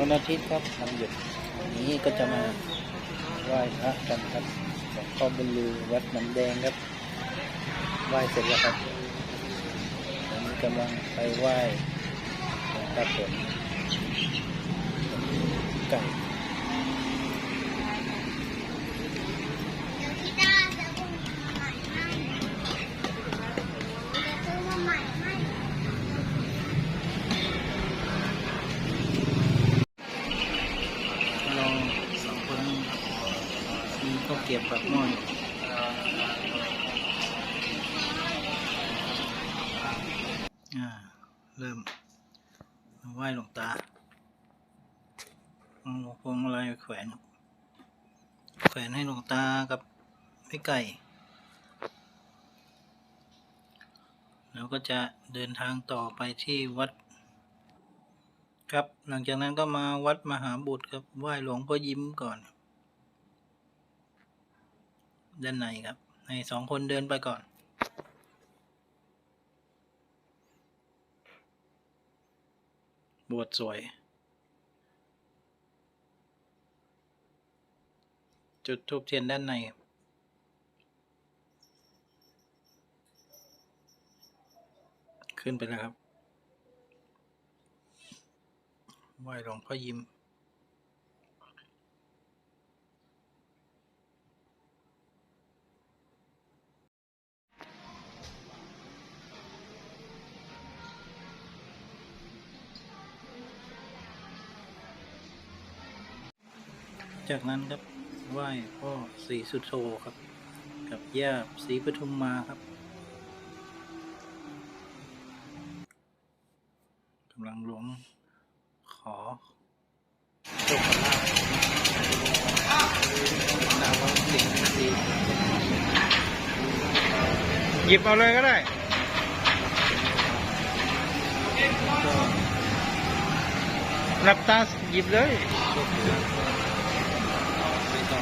วันอาทิตย์ครับวันหยุดนี้ก็จะมาไหว้พระกันครับหลวงพ่อบุญลือวัดน้ำแดงครับไหว้เสร็จแล้วครับตอนนี้กำลังไปไหว้หลวงตาผลไก่ มีข้าวเกรียบปักหม้ออยู่อ่าเริ่มไหว้หลวงตาเอาพวงมาลัยแขวน แขวนให้หลวงตากับพี่ไก่ แล้วก็จะเดินทางต่อไปที่วัด ครับ หลังจากนั้นก็มาวัดมหาบุตรครับไหว้หลวงพ่อยิ้มก่อน ด้านในครับ ให้สองคนเดินไปก่อน บวชสวย จุดทูบเทียนด้านในขึ้นไปแล้วครับไหว้หลวงพ่อยิ้ม จากนั้นครับไหว้พ่อศรีสุโธครับ กับย่าศรีปทุมมาครับกำลังหลวงขอโชคลาภดาวสิ่งดีหยิบเอาเลยก็ได้หลับตาหยิบเลย ต่อ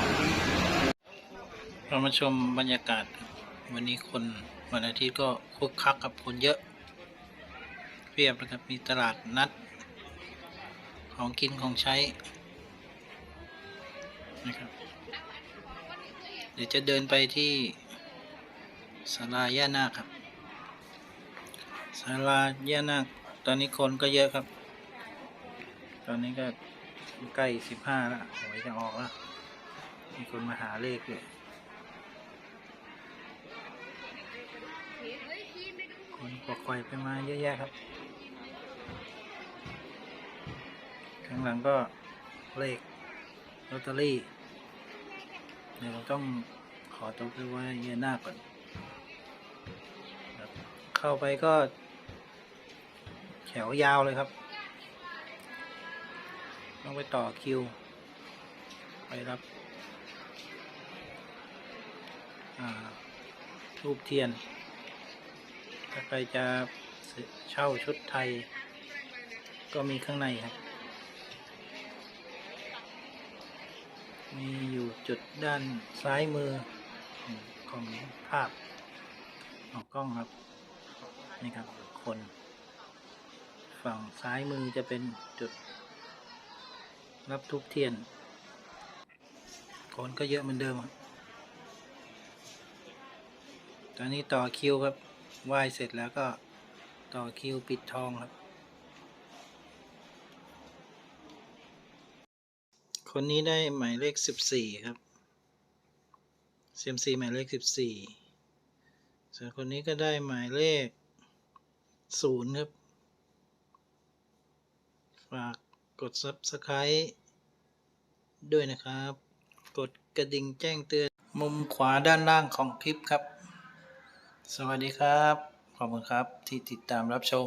เรามาชมบรรยากาศ วันนี้คนวันอาทิตย์ก็คึกคักกับคนเยอะเพียบนะครับมีตลาดนัด ของกินของใช้นะครับเดี๋ยวจะเดินไปที่ศาลาย่านาคครับศาลาย่านาคตอนนี้คนก็เยอะครับ ตอนนี้ก็ใกล้สิบห้าแล้วหวยจะออกแล้ว มีคนมาหาเลขเลยคนกวักไกวไปมาเยอะแยะครับ ข้างหลังก็เลขลอตเตอรี่เดี๋ยวเราต้องขอตัวไปไหว้เยนาก่อนเข้าไปก็ แถวยาวเลยครับ ต้องไปต่อคิว ไปรับ รูปเทียน ถ้าใครจะเช่าชุดไทย ก็มีข้างในครับ มีอยู่จุดด้านซ้ายมือของภาพของกล้องครับ นี่ครับคน ฝั่งซ้ายมือจะเป็นจุด รับทุกเทียนคนก็เยอะเหมือนเดิมครับ ตอนนี้ต่อคิวครับไหว้เสร็จแล้วก็ต่อคิวปิดทองครับ คนนี้ได้หมายเลขสิบสี่ครับเซียมซีหมายเลขสิบสี่ส่วนคนนี้ก็ได้หมายเลขศูนย์ครับ ฝากกด subscribe ด้วยนะครับ กดกระดิ่งแจ้งเตือน มุมขวาด้านล่างของคลิปครับ สวัสดีครับ ขอบคุณครับที่ติดตามรับชม